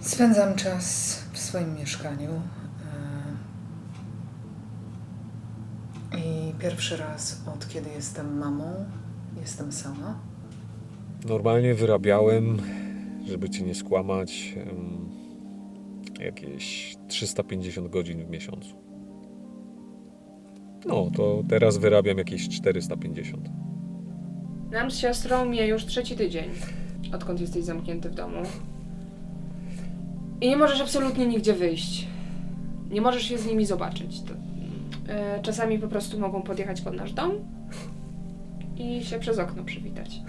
Spędzam czas w swoim mieszkaniu. e, I pierwszy raz od kiedy jestem mamą, jestem sama. Normalnie wyrabiałem, żeby cię nie skłamać, jakieś 350 godzin w miesiącu. No, to teraz wyrabiam jakieś 450. Nam z siostrą mija już trzeci tydzień, odkąd jesteś zamknięty w domu. I nie możesz absolutnie nigdzie wyjść. Nie możesz się z nimi zobaczyć. To, e, czasami po prostu mogą podjechać pod nasz dom i się przez okno przywitać.